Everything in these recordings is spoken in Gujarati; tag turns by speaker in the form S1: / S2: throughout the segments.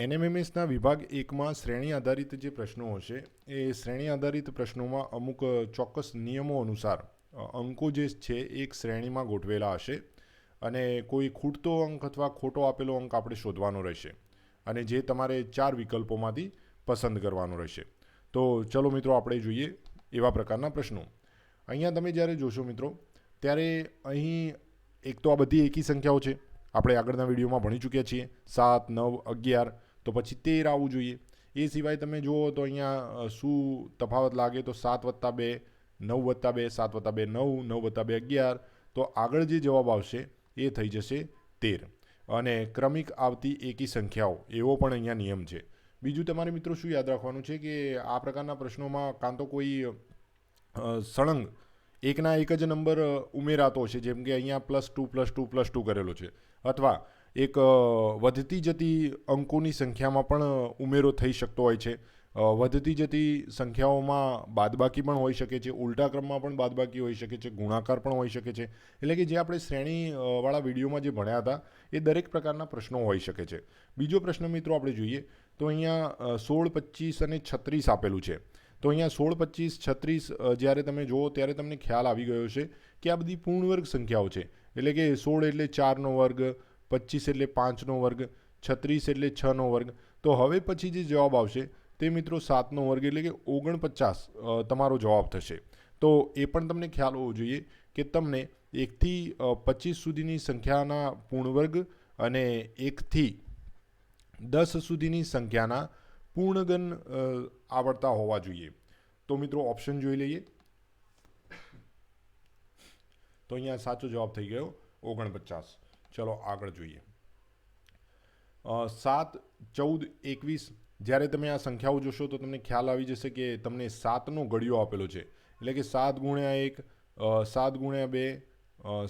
S1: એનએમએમએસના વિભાગ એકમાં શ્રેણી આધારિત જે પ્રશ્નો હશે, એ શ્રેણી આધારિત પ્રશ્નોમાં અમુક ચોક્કસ નિયમો અનુસાર અંકો જે છે, એક શ્રેણીમાં ગોઠવેલા હશે અને કોઈ ખૂટતો અંક અથવા ખોટો આપેલો અંક આપણે શોધવાનો રહેશે અને જે તમારે ચાર વિકલ્પોમાંથી પસંદ કરવાનો રહેશે. તો ચલો મિત્રો, આપણે જોઈએ એવા પ્રકારના પ્રશ્નો. અહીંયા તમે જ્યારે જોશો મિત્રો, ત્યારે અહીં એક તો આ બધી એકી સંખ્યાઓ છે. આપણે આગળના વિડીયોમાં ભણી ચૂક્યા છીએ. સાત, નવ, અગિયાર તો પછી તેર આવવું જોઈએ. એ સિવાય તમે જુઓ તો અહીંયા શું તફાવત લાગે તો સાત વત્તા બે, નવ વત્તા બે, સાત વત્તા બે, નવ નવ વત્તા બે, અગિયાર. તો આગળ જે જવાબ આવશે એ થઈ જશે તેર. અને ક્રમિક આવતી એકી સંખ્યાઓ, એવો પણ અહીંયા નિયમ છે. બીજું તમારે મિત્રો શું યાદ રાખવાનું છે કે આ પ્રકારના પ્રશ્નોમાં કાં તો કોઈ સળંગ એકના એક જ નંબર ઉમેરાતો છે જેમ કે અહીંયા plus two plus two plus two કરેલો છે. અથવા એક વધતી જતી અંકોની સંખ્યામાં પણ ઉમેરો થઈ શકતો હોય છે. વધતી જતી સંખ્યાઓમાં બાદબાકી પણ હોઈ શકે છે. ઉલટા ક્રમમાં પણ બાદબાકી હોઈ શકે છે. ગુણાકાર પણ હોઈ શકે છે. એટલે કે જે આપણે શ્રેણીવાળા વિડીયોમાં જે ભણ્યા હતા, એ દરેક પ્રકારના પ્રશ્નો હોઈ શકે છે. બીજો પ્રશ્ન મિત્રો આપણે જોઈએ, તો અહીંયા સોળ, પચીસ અને છત્રીસ આપેલું છે. તો અહીંયા સોળ, પચીસ, છત્રીસ જ્યારે તમે જુઓ, ત્યારે તમને ખ્યાલ આવી ગયો છે કે આ બધી પૂર્ણ વર્ગ સંખ્યાઓ છે. એટલે કે સોળ એટલે ચારનો વર્ગ પચીસ એટલે પાંચનો વર્ગ, છત્રીસ એટલે છનો વર્ગ. તો હવે પછી જે જવાબ આવશે તે મિત્રો સાતનો વર્ગ એટલે કે ઓગણપચાસ તમારો જવાબ થશે. તો એ પણ તમને ખ્યાલ હોવો જોઈએ કે તમને એકથી પચીસ સુધીની સંખ્યાના પૂર્ણ વર્ગ અને એકથી દસ સુધીની સંખ્યાના પૂર્ણગન આવડતા હોવા જોઈએ. તો મિત્રો ઓપ્શન જોઈ લઈએ. તો અહીંયા સાચો જવાબ થઈ ગયો ઓગણપચાસ. ચલો આગળ જોઈએ. સાત, ચૌદ, એકવીસ, જ્યારે તમે આ સંખ્યાઓ જોશો તો તમને ખ્યાલ આવી જશે કે તમને સાતનો ઘડિયો આપેલો છે. એટલે કે સાત ગુણ્યા એક સાત ગુણ્યા બે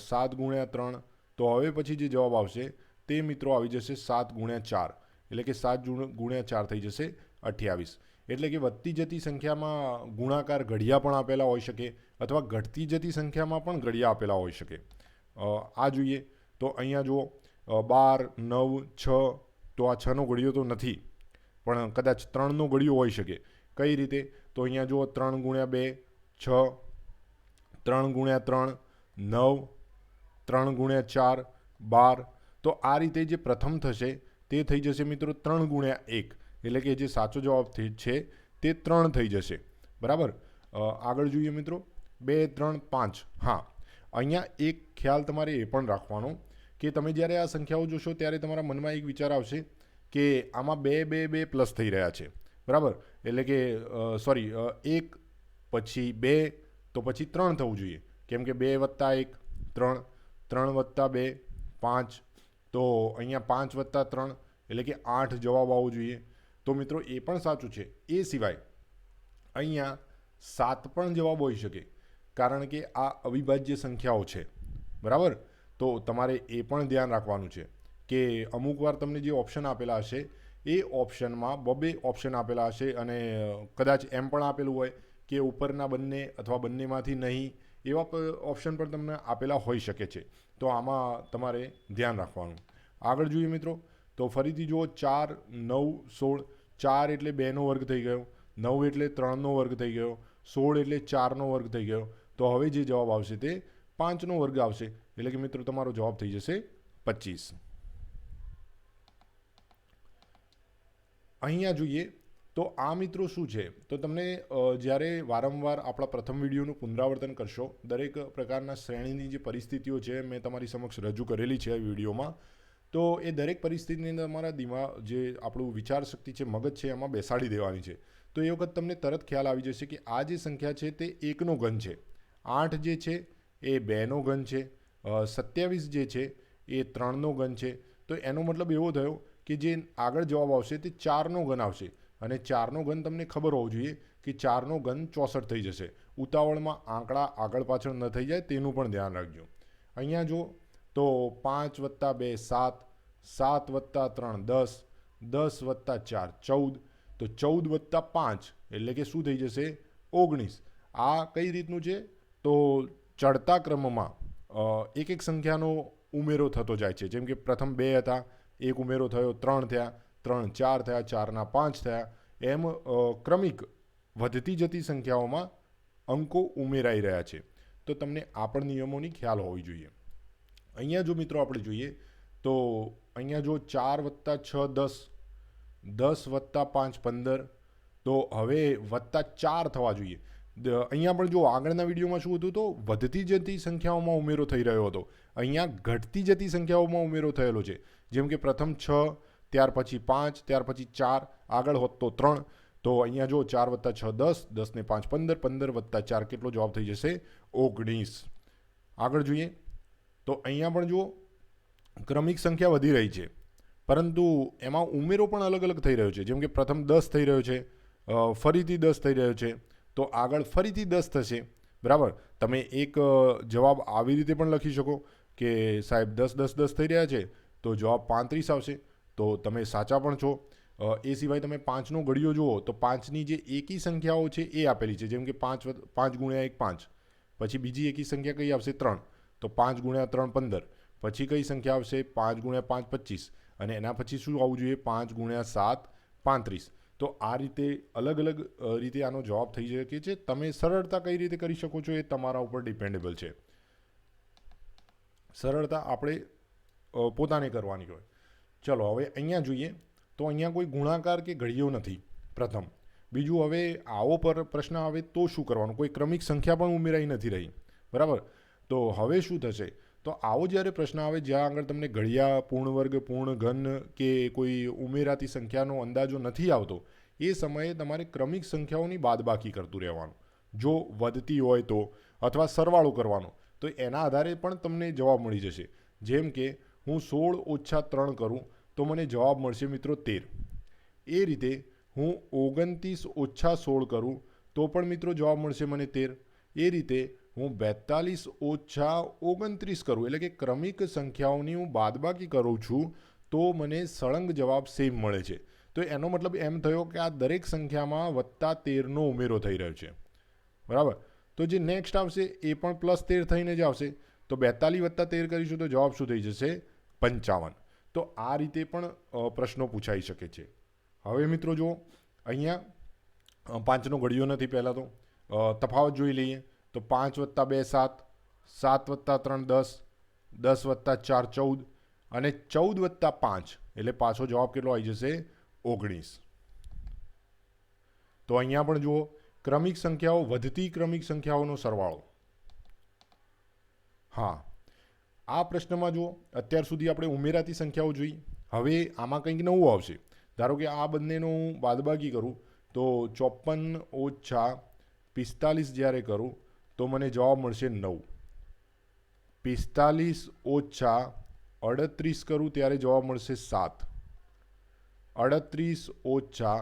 S1: સાત ગુણ્યા ત્રણ, તો હવે પછી જે જવાબ આવશે તે મિત્રો આવી જશે સાત ગુણ્યા ચાર. એટલે કે સાત ગુણ્યા ચાર થઈ જશે અઠ્યાવીસ. એટલે કે વધતી જતી સંખ્યામાં ગુણાકાર ઘડિયા પણ આપેલા હોઈ શકે અથવા ઘટતી જતી સંખ્યામાં પણ ઘડિયા આપેલા હોઈ શકે. આ જોઈએ. તો અહીંયા જુઓ બાર, નવ, છ, તો આ છનો ઘડિયો તો નથી, પણ કદાચ ત્રણનો ઘડિયો હોઈ શકે. કઈ રીતે? તો અહીંયા જુઓ, ત્રણ ગુણ્યા બે, છ, ત્રણ ગુણ્યા ત્રણ, નવ, ત્રણ ગુણ્યા ચાર, બાર. તો આ રીતે જે પ્રથમ થશે, તે થઈ જશે મિત્રો ત્રણ ગુણ્યા એક. એટલે કે જે સાચો જવાબ છે, તે ત્રણ થઈ જશે. બરાબર? આગળ જોઈએ મિત્રો. બે, ત્રણ, પાંચ. હા. અહીંયા એક ખ્યાલ તમારે એ પણ રાખવાનો કે તમે જ્યારે આ સંખ્યાઓ જોશો, ત્યારે તમારા મનમાં એક વિચાર આવશે કે આમાં બે બે બે પ્લસ થઈ રહ્યા છે. બરાબર? એટલે કે સોરી એક પછી બે, તો પછી ત્રણ થવું જોઈએ. કેમ કે બે વત્તા એક, ત્રણ ત્રણ વત્તા બે, પાંચ, તો અહીંયા પાંચ વત્તા ત્રણ, એટલે કે આઠ જવાબ આવવો જોઈએ. તો મિત્રો, એ પણ સાચું છે. એ સિવાય અહીંયા સાત પણ જવાબ હોઈ શકે. કારણ કે આ અવિભાજ્ય સંખ્યાઓ છે. બરાબર? તો તમારે એ પણ ધ્યાન રાખવાનું છે કે અમુક વાર તમને જે ઓપ્શન આપેલા હશે, એ ઓપ્શનમાં બબે ઓપ્શન આપેલા હશે અને કદાચ એમ પણ આપેલું હોય કે ઉપરના બંને અથવા બંનેમાંથી નહીં, એવા ઓપ્શન પણ તમને આપેલા હોઈ શકે છે. તો આમાં તમારે ધ્યાન રાખવાનું. આગળ જોઈએ મિત્રો, તો ફરીથી જુઓ, ચાર, નવ, સોળ, ચાર એટલે બેનો વર્ગ થઈ ગયો, નવ એટલે ત્રણનો વર્ગ થઈ ગયો, સોળ એટલે ચારનો વર્ગ થઈ ગયો. તો હવે જે જવાબ આવશે તે પાંચનો વર્ગ આવશે. એટલે કે મિત્રો, તમારો જવાબ થઈ જશે પચીસ. અહીંયા જોઈએ, તો આ મિત્રો શું છે? તો તમને જ્યારે વારંવાર આપણા પ્રથમ વિડીયોનું પુનરાવર્તન કરશો, દરેક પ્રકારના શ્રેણીની જે પરિસ્થિતિઓ છે, મેં તમારી સમક્ષ રજૂ કરેલી છે વિડીયોમાં, તો એ દરેક પરિસ્થિતિની અંદર તમારા દિમાગ, જે આપણું વિચાર શક્તિ છે, મગજ છે, એમાં બેસાડી દેવાની છે. તો એ વખત તમને તરત ખ્યાલ આવી જશે કે આ જે સંખ્યા છે, તે એકનો ઘન છે. આઠ જે છે એ બેનો ઘન છે સત્યાવીસ જે છે, એ ત્રણનો ઘન છે. તો એનો મતલબ એવો થયો કે જે આગળ જવાબ આવશે તે ચારનો ઘન આવશે. અને ચારનો ઘન તમને ખબર હોવો જોઈએ કે ચારનો ઘન ચોસઠ થઈ જશે. ઉતાવળમાં આંકડા આગળ પાછળ ન થઈ જાય તેનું પણ ધ્યાન રાખજો. અહીંયા જો તો પાંચ વત્તા બે સાત સાત વત્તા ત્રણ દસ દસ વત્તા ચાર ચૌદ, તો ચૌદ વત્તા પાંચ. એટલે કે શું થઈ જશે? ઓગણીસ. આ કઈ રીતનું છે? તો ચડતા ક્રમમાં એક એક સંખ્યાનો ઉમેરો થતો જાય છે. જેમ કે પ્રથમ બે હતા, એક ઉમેરો થયો, ત્રણ થયા, ત્રણ ચાર થયા, ચારના પાંચ થયા. એમ ક્રમિક વધતી જતી સંખ્યાઓમાં અંકો ઉમેરાઈ રહ્યા છે. તો તમને આ પણ નિયમોની ખ્યાલ હોવી જોઈએ. અહીંયા જો મિત્રો આપણે જોઈએ, તો અહીંયા જો ચાર વત્તા છ દસ દસ વત્તા પાંચ પંદર, તો હવે વત્તા ચાર થવા જોઈએ. અહીંયા પણ જો આગળના વિડીયોમાં શું હતું તો વધતી જતી સંખ્યાઓમાં ઉમેરો થઈ રહ્યો હતો. અહીંયા ઘટતી જતી સંખ્યાઓમાં ઉમેરો થયેલો છે. જેમ કે પ્રથમ છ, ત્યાર પછી પાંચ, ત્યાર પછી ચાર, આગળ હોત તો ત્રણ. તો અહીંયા જો ચાર વત્તા છ દસ દસ ને પાંચ પંદર પંદર વત્તા ચાર કેટલો જવાબ થઈ જશે? ઓગણીસ. આગળ જોઈએ. તો અહીંયા પણ જુઓ, ક્રમિક સંખ્યા વધી રહી છે. પરંતુ એમાં ઉમેરો પણ અલગ અલગ થઈ રહ્યો છે. જેમ કે પ્રથમ દસ થઈ રહ્યો છે ફરીથી દસ થઈ રહ્યો છે. તો આગળ ફરીથી દસ થશે. બરાબર? તમે એક જવાબ આવી રીતે પણ લખી શકો કે સાહેબ દસ દસ દસ થઈ રહ્યા છે, તો જવાબ પાંત્રીસ આવશે. તો તમે સાચા પણ છો. એ સિવાય તમે પાંચનો ઘડિયો જુઓ, તો પાંચની જે એકી સંખ્યાઓ છે એ આપેલી છે, જેમ કે પાંચ પાંચ ગુણ્યા એક પાંચ. પછી બીજી એકી સંખ્યા કઈ આવશે? ત્રણ. તો પાંચ ગુણ્યા ત્રણ પંદર. પછી કઈ સંખ્યા આવશે? પાંચ ગુણ્યા પાંચ પચીસ. અને એના પછી શું આવવું જોઈએ? પાંચ ગુણ્યા સાત પાંત્રીસ. તો આ રીતે અલગ અલગ રીતે આનો જવાબ થઈ શકે છે. તમે સરળતા કઈ રીતે કરી શકો છો એ તમારા ઉપર ડિપેન્ડેબલ છે. સરળતા આપણે પોતાને કરવાની હોય. ચલો, હવે અહીંયા જોઈએ. તો અહીંયા કોઈ ગુણાકાર કે ઘડીઓ નથી. પ્રથમ. બીજું, હવે આવો પર પ્રશ્ન આવે તો શું કરવાનું? કોઈ ક્રમિક સંખ્યા પણ ઉમેરાઈ નથી રહી. બરાબર? તો હવે શું થશે? તો આવો જ્યારે પ્રશ્ન આવે, જ્યાં આગળ તમને ઘડિયા પૂર્ણ વર્ગ પૂર્ણ ઘન કે કોઈ ઉમેરાતી સંખ્યાનો અંદાજો નથી આવતો, એ સમયે તમારે ક્રમિક સંખ્યાઓની બાદબાકી કરતું રહેવાનું. જો વધતી હોય તો, અથવા સરવાળો કરવાનો, તો એના આધારે પણ તમને જવાબ મળી જશે. જેમ કે, હું સોળ ઓછા ત્રણ કરું, તો મને જવાબ મળશે મિત્રો તેર. એ રીતે હું ઓગણત્રીસ ઓછા સોળ કરું, તો પણ મિત્રો જવાબ મળશે મને તેર. એ રીતે હું બેતાલીસ ઓછા ઓગણત્રીસ કરું, એટલે કે ક્રમિક સંખ્યાઓની હું બાદબાકી કરું છું, તો મને સળંગ જવાબ સેમ મળે છે. તો એનો મતલબ એમ થયો કે આ દરેક સંખ્યામાં વત્તા તેરનો ઉમેરો થઈ રહ્યો છે. બરાબર? તો જે નેક્સ્ટ આવશે, એ પણ પ્લસ તેર થઈને જ આવશે. તો બેતાલીસ વત્તા તેર કરીશું તો જવાબ શું થઈ જશે? પંચાવન. તો આ રીતે પણ પ્રશ્નો પૂછાઈ શકે છે. હવે મિત્રો જુઓ, અહીંયા પાંચનો ઘડિયો નથી પહેલાં તો તફાવત જોઈ લઈએ. તો પાંચ વત્તા બે સાત સાત વત્તા ત્રણ દસ દસ વત્તા ચાર ચૌદ અને ચૌદ વત્તા પાંચ. એટલે પાછો જવાબ કેટલો આવી જશે? ઓગણીસ. તો અહીંયા પણ જુઓ, ક્રમિક સંખ્યાઓ વધતી ક્રમિક સંખ્યાઓનો સરવાળો. હા. આ પ્રશ્નમાં જુઓ, અત્યાર સુધી આપણે ઉમેરાતી સંખ્યાઓ જોઈ. હવે આમાં કંઈક નવું આવશે. ધારો કે આ બંનેનો હું બાદબાકી કરું, તો ચોપન ઓછા પિસ્તાલીસ જ્યારે કરું તો મને જવાબ મળશે નવ. પિસ્તાલીસ ઓછા અડત્રીસ કરું ત્યારે જવાબ મળશે સાત. અડત્રીસ ઓછા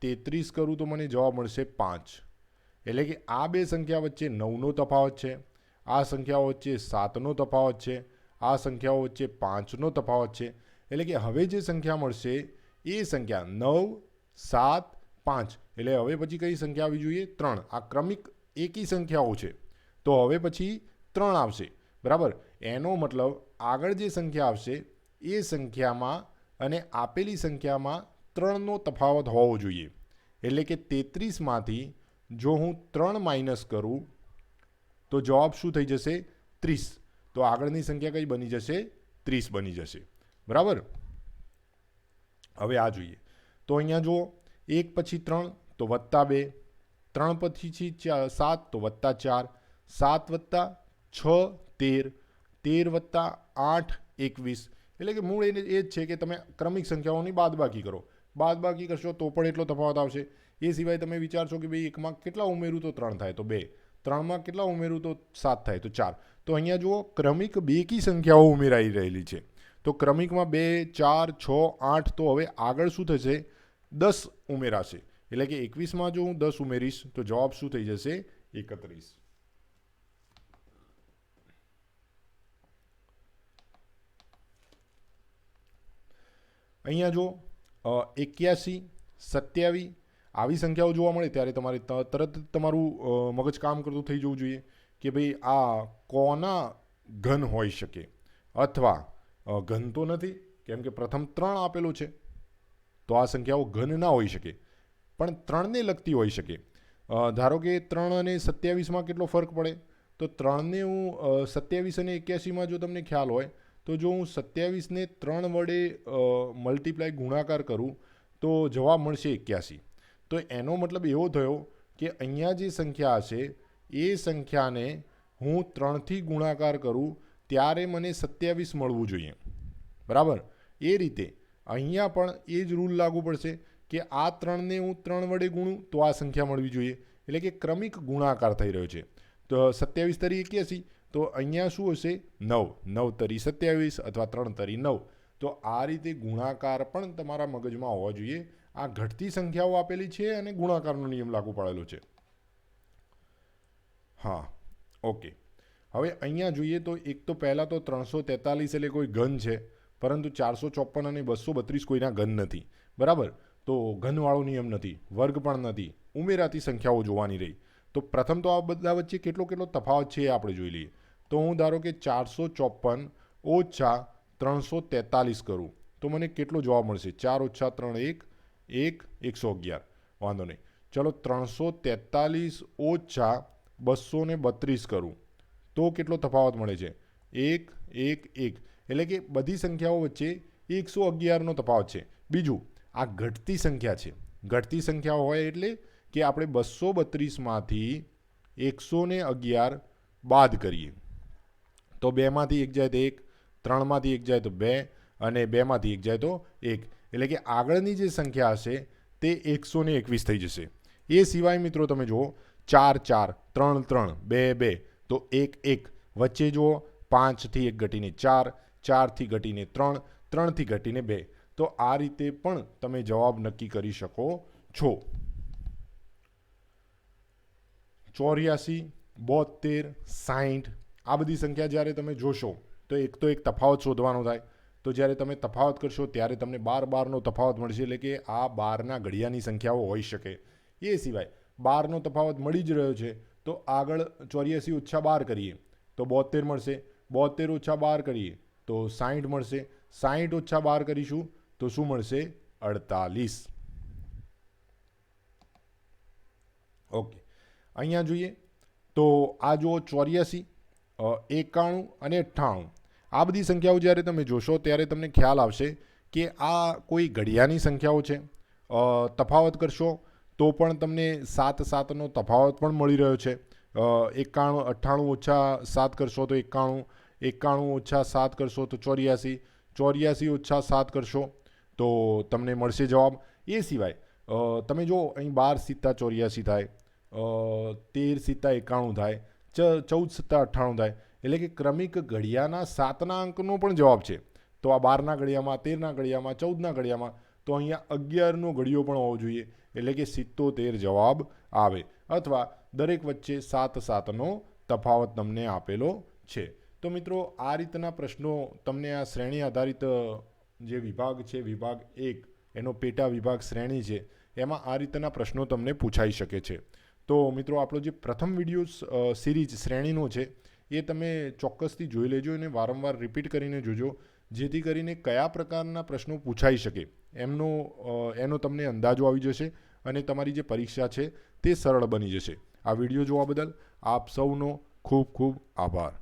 S1: તેત્રીસ કરું તો મને જવાબ મળશે પાંચ. એટલે કે આ બે સંખ્યા વચ્ચે નવનો તફાવત છે, આ સંખ્યાઓ વચ્ચે સાતનો તફાવત છે, આ સંખ્યાઓ વચ્ચે પાંચનો તફાવત છે. એટલે કે હવે જે સંખ્યા મળશે એ સંખ્યા નવ, સાત, પાંચ. એટલે હવે પછી કઈ સંખ્યા આવી જોઈએ? ત્રણ. આ ક્રમિક એકી સંખ્યાઓ છે. તો હવે પછી ત્રણ આવશે. બરાબર? એનો મતલબ આગળ જે સંખ્યા આવશે, એ સંખ્યામાં અને આપેલી સંખ્યામાં ત્રણનો તફાવત હોવો જોઈએ. એટલે કે તેત્રીસમાંથી જો હું ત્રણ માઇનસ કરું, તો જવાબ શું થઈ જશે? ત્રીસ. તો આગળની સંખ્યા કઈ બની જશે? ત્રીસ બની જશે. બરાબર? હવે આ જોઈએ. તો અહીંયા જુઓ, એક પછી ત્રણ તો વત્તા બે. ત્રણ પછી ચા- સાત, તો વત્તા ચાર. સાત વત્તા છ, તેર. તેર વત્તા આઠ, એકવીસ. એટલે કે મૂળ એને એ જ છે કે તમે ક્રમિક સંખ્યાઓની બાદબાકી કરો. બાદબાકી કરશો તો પણ એટલો તફાવત આવશે. એ સિવાય તમે વિચારશો કે ભાઈ એકમાં કેટલા ઉમેરું તો ત્રણ થાય, તો બે. ત્રણમાં કેટલા ઉમેરું તો સાત થાય, તો ચાર. તો અહીંયા જુઓ, ક્રમિક બેકી સંખ્યાઓ ઉમેરાઈ રહેલી છે. તો ક્રમિકમાં બે, ચાર, છ, આઠ, તો હવે આગળ શું થશે? દસ ઉમેરાશે. એટલે કે એકવીસમાં જો હું દસ ઉમેરીશ, તો જવાબ શું થઈ જશે? એકત્રીસ. અહીંયા જો એક્યાસી સત્યાવીસ આવી સંખ્યાઓ જોવા મળે, ત્યારે તમારે તરત તમારું મગજ કામ કરતું થઈ જવું જોઈએ કે ભાઈ આ કોના ઘન હોઈ શકે? અથવા ઘન તો નથી, કેમ કે પ્રથમ ત્રણ આપેલું છે. તો આ સંખ્યાઓ ઘન ના હોઈ શકે. પણ ત્રણને લગતી હોઈ શકે. ધારો કે ત્રણ અને સત્યાવીસમાં કેટલો ફરક પડે? તો ત્રણને હું સત્યાવીસ અને એક્યાસીમાં જો તમને ખ્યાલ હોય, તો જો હું સત્યાવીસને ત્રણ વડે મલ્ટીપ્લાય ગુણાકાર કરું, તો જવાબ મળશે એક્યાસી. તો એનો મતલબ એવો થયો કે અહીંયા જે સંખ્યા હશે, એ સંખ્યાને હું ત્રણથી ગુણાકાર કરું, ત્યારે મને સત્યાવીસ મળવું જોઈએ. બરાબર? એ રીતે. અહીંયા પણ એ જ રૂલ લાગુ પડશે. કે આ ત્રણને હું ત્રણ વડે ગુણું, તો આ સંખ્યા મળવી જોઈએ. એટલે કે ક્રમિક ગુણાકાર થઈ રહ્યો છે. તો સત્યાવીસ તરી એક્યાસી, તો અહીંયા શું હશે? નવ. નવ તરી સત્યાવીસ અથવા ત્રણ તરી નવ. તો આ રીતે ગુણાકાર પણ તમારા મગજમાં હોવા જોઈએ. આ ઘટતી સંખ્યાઓ આપેલી છે અને ગુણાકારનો નિયમ લાગુ પાડેલો છે. હા. ઓકે. હવે અહીંયા જોઈએ તો એક તો પહેલાં તો ત્રણસો તેતાલીસ એટલે કોઈ ઘન છે, પરંતુ ચારસો ચોપન અને બસો બત્રીસ કોઈના ઘન નથી. બરાબર? તો ઘનવાળો નિયમ નથી, વર્ગ પણ નથી, ઉમેરાતી સંખ્યાઓ જોવાની રહી. તો પ્રથમ તો આ બધા વચ્ચે કેટલો કેટલો તફાવત છે એ આપણે જોઈ લઈએ. તો હું ધારો કે ચારસો ચોપન ઓછા ત્રણસો તેતાલીસ કરું, તો મને કેટલો જવાબ મળશે? ચાર ઓછા ત્રણ એક એક, એકસો અગિયાર. વાંધો નહીં. ચલો ત્રણસો તેતાલીસ ઓછા બસો ને બત્રીસ કરું, તો કેટલો તફાવત મળે છે? એક એક એક. એટલે કે બધી સંખ્યાઓ વચ્ચે એકસો અગિયારનો તફાવત છે. બીજું આ ઘટતી સંખ્યા છે. ઘટતી સંખ્યા હોય એટલે કે આપણે બસો બત્રીસમાંથી એકસો ને અગિયાર બાદ કરીએ. તો બેમાંથી એક જાય તો એક, ત્રણમાંથી એક જાય તો બે અને બેમાંથી એક જાય તો એક. એટલે કે આગળની જે સંખ્યા હશે તે એકસો ને એકવીસ થઈ જશે. એ સિવાય મિત્રો તમે જુઓ, ચાર ચાર, ત્રણ ત્રણ, બે બે, તો એક એક. વચ્ચે જુઓ, પાંચથી એક ઘટીને ચાર, ચારથી ઘટીને ત્રણ, ત્રણથી ઘટીને બે. તો આ રીતે પણ તમે જવાબ નક્કી કરી શકો છો. ચોર્યાસી બોતેર સાઠ આ બધી સંખ્યા જ્યારે તમે જોશો, તો એક તો એક તફાવત શોધવાનો થાય. તો જ્યારે તમે તફાવત કરશો, ત્યારે તમને બાર બારનો તફાવત મળશે, એટલે કે આ બારના ઘડિયાની સંખ્યાઓ હોઈ શકે. એ સિવાય બારનો તફાવત મળી જ રહ્યો છે, તો આગળ ચોર્યાસી ઓછા બાર કરીએ, તો બોતેર મળશે. બોતેર ઓછા બાર કરીએ, તો સાઠ મળશે. સાઠ ઓછા બાર કરીશું તો શું મળશે અડતાલીસ ઓકે અહીંયા જોઈએ. તો આ જુઓ ચોર્યાસી એકાણું અને અઠ્ઠાણું. આ બધી સંખ્યાઓ જ્યારે તમે જોશો, ત્યારે તમને ખ્યાલ આવશે કે આ કોઈ ઘડિયાની સંખ્યાઓ છે. તફાવત કરશો તો પણ તમને સાત સાતનો તફાવત પણ મળી રહ્યો છે. એકાણું, અઠ્ઠાણું ઓછા સાત કરશો તો એકાણું એકાણું ઓછા સાત કરશો તો ચોર્યાસી ચોર્યાસી ઓછા સાત કરશો તો તમને મળશે જવાબ એ સિવાય. તમે જો અહીં બાર સિત્તા ચોર્યાસી થાય તેર સિત્તા એકાણું થાય, ચ, ચૌદ સિત્તા અઠ્ઠાણું થાય, એટલે કે ક્રમિક ઘડિયાના સાતના અંકનો પણ જવાબ છે. તો આ બારના ઘડિયામાં, તેરના ઘડિયામાં, ચૌદના ઘડિયામાં, તો અહીંયા અગિયારનો ઘડિયો પણ હોવો જોઈએ, એટલે કે સિત્તોતેર જવાબ આવે. અથવા દરેક વચ્ચે સાત સાતનો તફાવત તમને આપેલો છે. તો મિત્રો, આ રીતના પ્રશ્નો તમને આ શ્રેણી આધારિત જે વિભાગ છે, વિભાગ એક, એનો પેટા વિભાગ શ્રેણી છે, એમાં આ રીતના પ્રશ્નો તમને પૂછાઈ શકે છે. તો મિત્રો, આપણો જે પ્રથમ વીડિયો સિરીઝ શ્રેણીનો છે, એ તમે ચોક્કસથી જોઈ લેજો અને વારંવાર રિપીટ કરીને જોજો, જેથી કરીને કયા પ્રકારના પ્રશ્નો પૂછાઈ શકે. એમનો એનો તમને અંદાજો આવી જશે અને તમારી જે પરીક્ષા છે, તે સરળ બની જશે. આ વીડિયો જોવા બદલ આપ સૌનો ખૂબ ખૂબ આભાર.